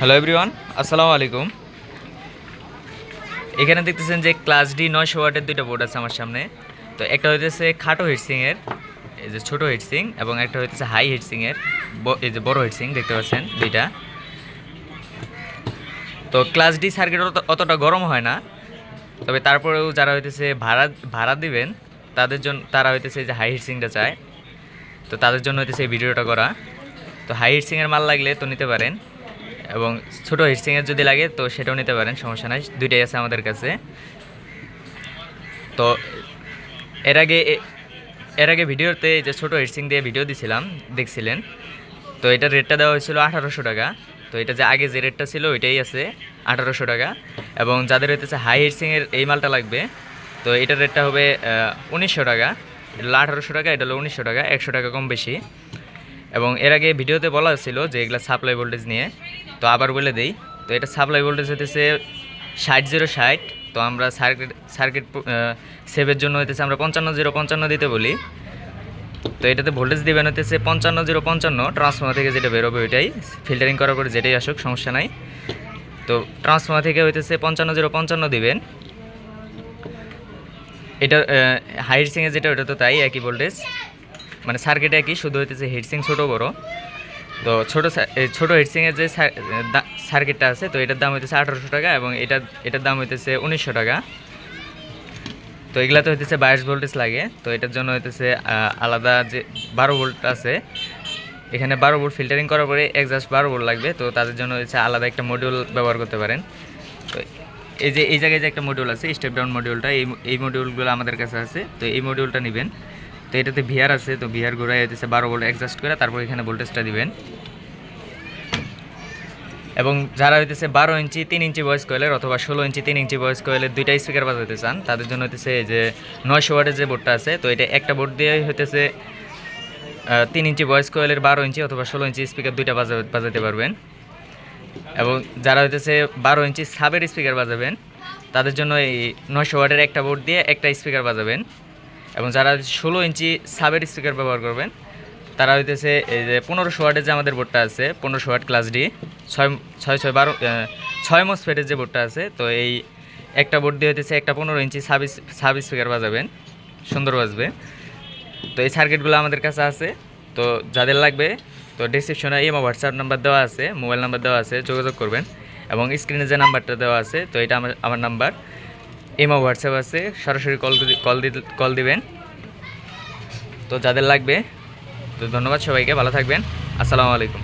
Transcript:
Hello everyone আসসালামু আলাইকুম এখানে দেখতেছেন যে ক্লাস ডি নয়শো ওয়াটের দুইটা বোর্ড আছে আমার সামনে। তো একটা হইতেছে খাটো হিটসিংয়ের এই যে ছোটো হিটসিং এবং একটা হইতেছে হাই হিটসিংয়ের এই যে বড় হিটসিং দেখতে পাচ্ছেন দুইটা। তো ক্লাস ডি সার্কিট অতটা গরম হয় না, তবে তারপরেও যারা হইতেছে ভাড়া ভাড়া দিবেন, তাদের জন্য তারা হইতেছে যে হাই হিটসিংটা চায়। তো তাদের জন্য হইতেছে এই ভিডিওটা করা। তো হাই হিটসিংয়ের মাল লাগলে তো নিতে পারেন। এবং ছোটো হিটসিংয়ের যদি লাগে, তো সেটাও নিতে পারেন, সমস্যা নাই। দুইটাই আছে আমাদের কাছে। তো এর আগে এর আগে ভিডিওতে যে ছোটো হিটসিং দিয়ে ভিডিও দিছিলাম, দেখছিলেন? তো এটার রেটটা দেওয়া হয়েছিল আঠারোশো টাকা। তো এটা যে আগে যে রেটটা ছিল, ওইটাই আছে, আঠারোশো টাকা। এবং যাদের হইতেছে হাই হিটসিংয়ের এই মালটা লাগবে, তো এটার রেটটা হবে উনিশশো টাকা। এটা হলো আঠারোশো টাকা, এটা হলো উনিশশো টাকা, একশো টাকা কম বেশি। এবং এর আগে ভিডিওতে বলা ছিল যে এগুলা সাপ্লাই ভোল্টেজ নিয়ে। তো আবার বলে দেই, তো এটা সাপ্লাই ভোল্টেজ হতেছে ষাট জিরো ষাট, তো আমরা সার্কিট সার্কিট সেভের জন্য হইতেছে আমরা পঞ্চান্ন জিরো পঞ্চান্ন দিতে বলি। তো এটাতে ভোল্টেজ দিবেন হতেছে পঞ্চান্ন জিরো পঞ্চান্ন ট্রান্সফর্মার থেকে যেটা বেরোবে ওইটাই ফিল্টারিং করার পরে যেটাই আসুক, সমস্যা নাই। তো ট্রান্সফর্মার থেকে হইতেছে পঞ্চান্ন জিরো পঞ্চান্ন দিবেন। এটা হাইট সিংয়ে যেটা, ওটা তো তাই একই ভোল্টেজ মানে সার্কিট একই, শুধু হইতেছে হিটসিং ছোটো বড়। তো ছোটো ছোটো হিটসিংয়ের যে সার- সার্কিটটা আছে, তো এটার দাম হইতেছে আঠারোশো টাকা এবং এটা এটার দাম হইতেছে উনিশশো টাকা। তো এগুলাতে হইতেছে বাইশ ভোল্টেজ লাগে, তো এটার জন্য হইতেছে আলাদা যে বারো ভোল্ট আছে, এখানে বারো ভোল্ট ফিল্টারিং করার পরে একজাস্ট বারো ভোল্ট লাগবে, তো তাদের জন্য হচ্ছে আলাদা একটা মডিউল ব্যবহার করতে পারেন। তো এই যে, এই জায়গায় যে একটা মডিউল আছে স্টেপ ডাউন মডিউলটা এই এই মডিউলগুলো আমাদের কাছে আছে, তো এই মডিউলটা নেবেন। তো এটাতে ভিআর আছে, তো ভিআর ঘোরায় হইতেছে বারো ভোল্ট অ্যাডজাস্ট করে তারপর এখানে ভোল্টেজটা দিবেন। এবং যারা হইতেছে বারো ইঞ্চি, তিন ইঞ্চি ভয়েস কয়েলের অথবা ষোলো ইঞ্চি, তিন ইঞ্চি ভয়েস কয়েলের দুইটাই স্পিকার বাজাতে চান, তাদের জন্য হইতেছে যে নয়শো ওয়াটের যে বোর্ডটা আছে, তো এটা একটা বোর্ড দিয়ে হইতেছে তিন ইঞ্চি ভয়েস কয়েলের বারো ইঞ্চি অথবা ষোলো ইঞ্চি স্পিকার দুইটা বাজা বাজাতে পারবেন। এবং যারা হইতেছে বারো ইঞ্চি সাবের স্পিকার বাজাবেন, তাদের জন্য এই নয়শো ওয়াটের একটা বোর্ড দিয়ে একটা স্পিকার বাজাবেন। এবং যারা ষোলো ইঞ্চি সাবের স্পিকার ব্যবহার করবেন, তারা হইতেছে এই যে পনেরোশো ওয়াটের যে আমাদের বোর্ডটা আছে, পনেরোশো ওয়াট ক্লাস ডি, ছয় ছয় ছয়, বারো ছয় মসফেটের যে বোর্ডটা আছে, তো এই একটা বোর্ড দিয়ে হইতেছে একটা পনেরো ইঞ্চি সাব সাব স্পিকার বাজাবেন, সুন্দর বাজবে। তো এই সার্কিটগুলো আমাদের কাছে আছে, তো যাদের লাগবে, তো ডিসক্রিপশনে ইমো হোয়াটসঅ্যাপ নাম্বার দেওয়া আছে মোবাইল নাম্বার দেওয়া আছে, যোগাযোগ করবেন এবং স্ক্রিনে যে নাম্বারটা দেওয়া আছে, তো এটা আমার আমার নাম্বার ইমো হোয়াটসঅ্যাপ আছে, সরাসরি কল কল কল দিবেন। তো যাদের লাগবে, তো ধন্যবাদ সবাইকে, ভালো থাকবেন। আসসালামু আলাইকুম।